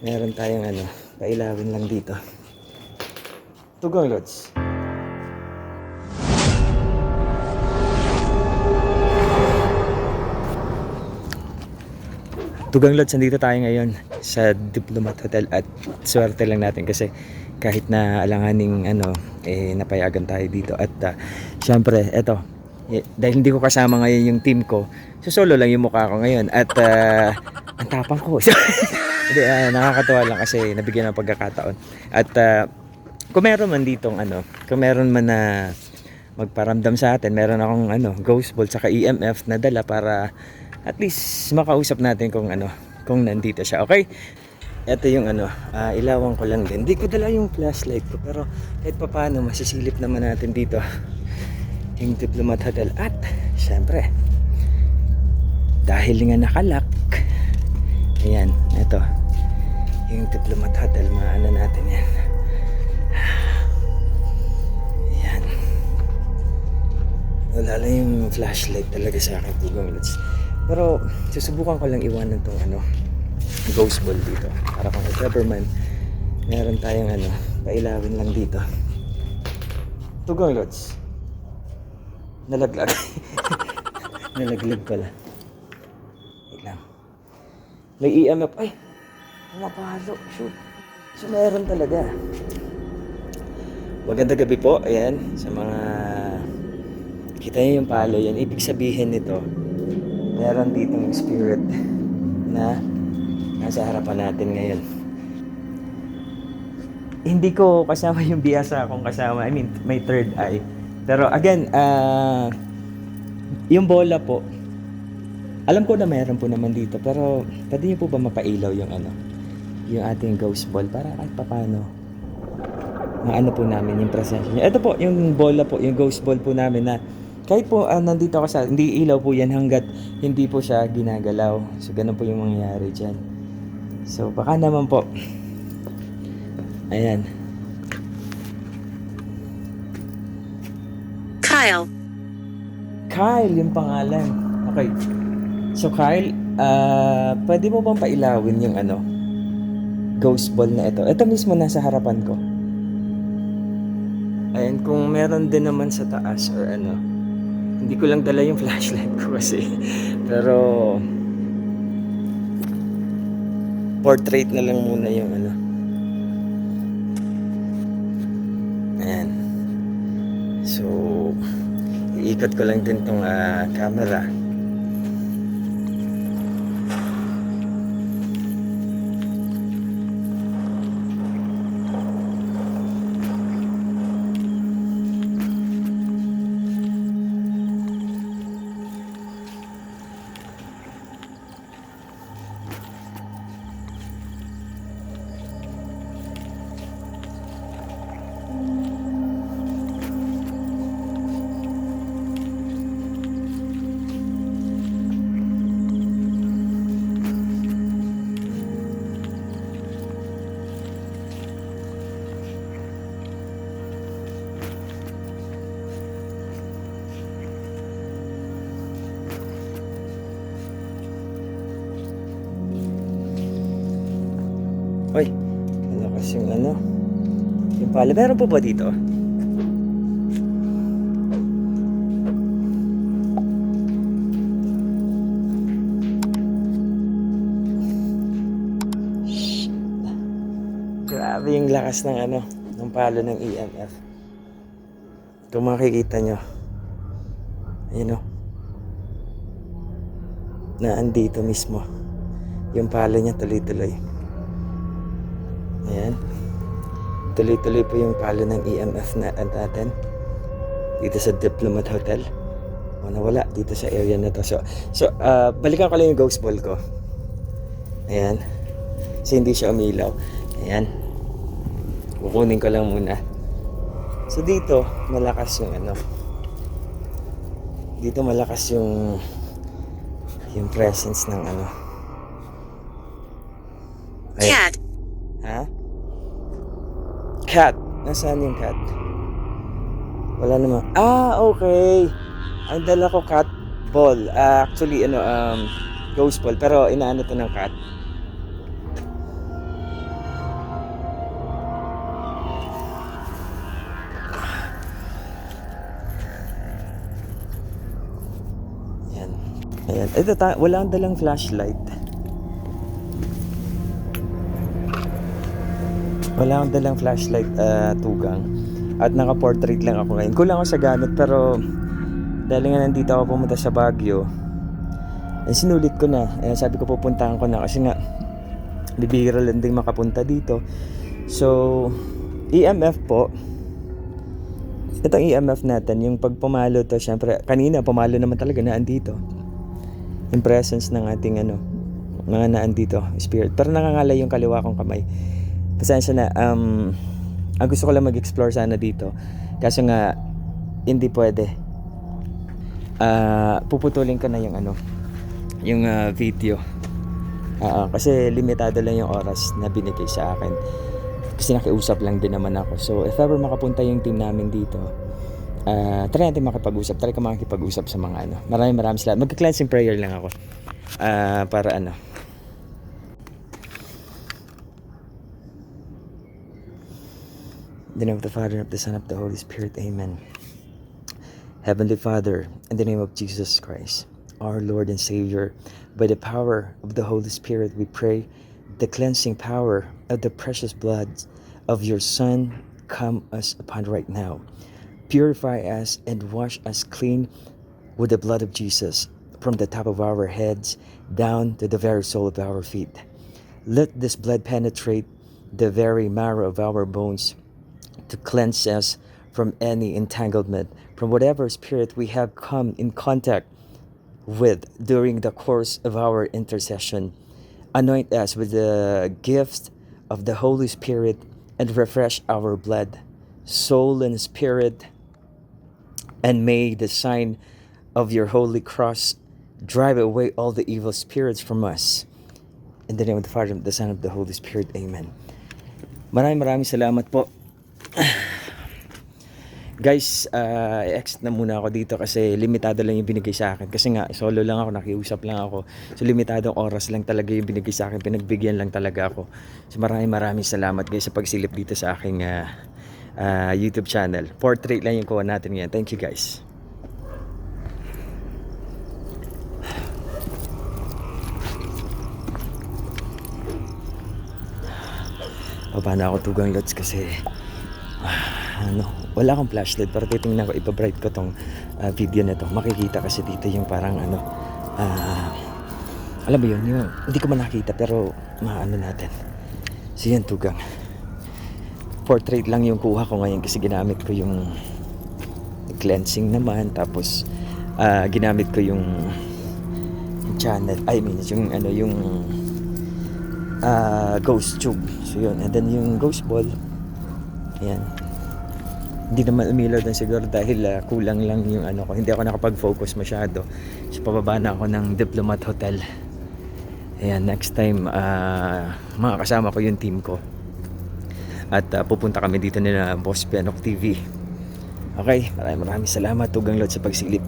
meron tayong ano, pailawin lang dito. Tugong Lods. Tugang Lods, nandito tayo ngayon sa Diplomat Hotel at swerte lang natin kasi kahit na alanganing ano, eh napayagan tayo dito at uh, syempre, eto, eh, dahil hindi ko kasama ngayon yung team ko, so solo lang yung mukha ko ngayon at ah, ang tapang ko. Hindi, ah, nakakatawa lang kasi nabigyan ng pagkakataon. At ah, kung meron man ditong ano, kung meron man na magparamdam sa atin, meron akong ano, ghost ball saka EMF na dala para at least makausap natin kung ano, kung nandito siya. Okay? Ito yung ano, ah, ilawan ko lang din. Hindi ko dala yung flashlight ko pero kahit pa paano masisilip naman natin dito yung Diplomat Hotel at syempre dahil nga nakalak ayan, ito yung Diplomat Hotel maano natin yan. Ayan wala lang yung flashlight talaga sa akin Tugong Lods pero susubukan ko lang iwanan tong ano ghost ball dito. Para kung if man meron tayong ano pailawin lang dito. Tugong Lods nalaglag. Nalaglag pala. Wait lang. May EMF ay Mapalo, shoot. So, meron talaga. Maganda gabi po, ayan, sa mga kita niyo yung palo yan. Ibig sabihin nito, meron ditong spirit na nasa harapan natin ngayon. Hindi ko kasama yung biyasa akong kasama. I mean, may third eye. Pero again, ah yung bola po, alam ko na meron po naman dito, pero pwede niyo po ba mapailaw yung ano, yung ating ghost ball para kahit papano maano po namin yung presensya niya. Ito po, yung bola po, yung ghost ball po namin na kahit po ah, nandito ako sa, hindi ilaw po yan hanggat hindi po siya ginagalaw. So, ganun po yung mangyayari dyan. So, baka naman po. Ayan. Kyle, Kyle yung pangalan. Okay. So Kyle, ah pwede mo bang pailawin yung ano? Ghost ball na ito. Ito mismo nasa harapan ko. Ayan, kung meron din naman sa taas or ano. Hindi ko lang dala yung flashlight ko kasi. Pero portrait na lang muna yung ano. Ayan. So, iikot ko lang din tong ah, camera. Malakas yung ano. Yung pala. Meron po ba dito? Grabe yung lakas ng ano, ng palo ng EMF. Kung makikita nyo. Ayun o. Na andito mismo. Yung palo niya tuloy-tuloy. Ayan. Tuloy-tuloy po yung palo ng EMF na natin. Dito sa Diplomat Hotel. O nawala dito sa area na to. So, so ah, balikan ko lang yung ghost ball ko. Ayan. Kasi hindi siya umilaw. Ayan. Kukunin ko lang muna. So dito, malakas yung ano. Dito malakas yung yung presence ng ano. Ayan. cat? cat. Nasaan yung cat? Wala naman. Ah, okay. Ang dala ko cat ball. Uh, actually, ano, um, ghost ball. Pero inaano to ng cat. Ayan. Ayan. Ito, ta- wala ang dalang flashlight. Wala akong dalang flashlight, ah, tugang. At naka-portrait lang ako ngayon. Kulang ako sa gamit pero dahil nga nandito ako pumunta sa Baguio, eh, sinulit ko na. Eh, sabi ko pupuntahan ko na kasi nga bibihira lang din makapunta dito. So, EMF po. Itong EMF natin, yung pag pumalo to, syempre, kanina pumalo naman talaga na andito. Yung presence ng ating ano, mga naan dito, spirit. Pero nangangalay yung kaliwa kong kamay. Pasensya na, um, ang gusto ko lang mag-explore sana dito. Kaso nga, hindi pwede. Ah, puputulin ko na yung ano, yung ah, video. Oo, kasi limitado lang yung oras na binigay sa akin. Kasi nakiusap lang din naman ako. So, if ever makapunta yung team namin dito, ah try natin makipag-usap. Try ka makipag-usap sa mga ano. Maraming maraming salamat. Magka-cleansing prayer lang ako. Ah, para ano. The name of the Father, and of the Son, and of the Holy Spirit. Amen. Heavenly Father, in the name of Jesus Christ, our Lord and Savior, by the power of the Holy Spirit, we pray the cleansing power of the precious blood of your Son come us upon right now. Purify us and wash us clean with the blood of Jesus from the top of our heads down to the very sole of our feet. Let this blood penetrate the very marrow of our bones to cleanse us from any entanglement, from whatever spirit we have come in contact with during the course of our intercession. Anoint us with the gift of the Holy Spirit and refresh our blood, soul, and spirit. And may the sign of your holy cross drive away all the evil spirits from us. In the name of the Father, and the Son, and of the Holy Spirit. Amen. Maraming maraming salamat po. Guys, uh, exit na muna ako dito kasi limitado lang yung binigay sa akin. Kasi nga, solo lang ako, nakiusap lang ako. So, limitadong oras lang talaga yung binigay sa akin. Pinagbigyan lang talaga ako. So, maraming maraming salamat guys sa pagsilip dito sa aking uh, uh, YouTube channel. Portrait lang yung kuha natin ngayon. Thank you guys. Baba na ako tugang lots kasi ah, ano, wala akong flashlight pero titingnan ko ipa-bright ko tong ah, video na to. Makikita kasi dito yung parang ano ah, alam mo yun, yung, hindi ko man nakita pero maano natin. So yan tugang. Portrait lang yung kuha ko ngayon kasi ginamit ko yung cleansing naman tapos ah, ginamit ko yung channel I mean yung ano yung ah, ghost tube. So yun. And then yung ghost ball. Ayan. Hindi naman umilaw din siguro dahil ah, kulang lang yung ano ko. Hindi ako nakapag-focus masyado. So pababa na ako ng Diplomat Hotel. Ayan, next time uh, makakasama ko yung team ko. At ah, pupunta kami dito nila Boss Pianok TV. Okay, maraming maraming salamat. Tugang Lord sa pagsilip.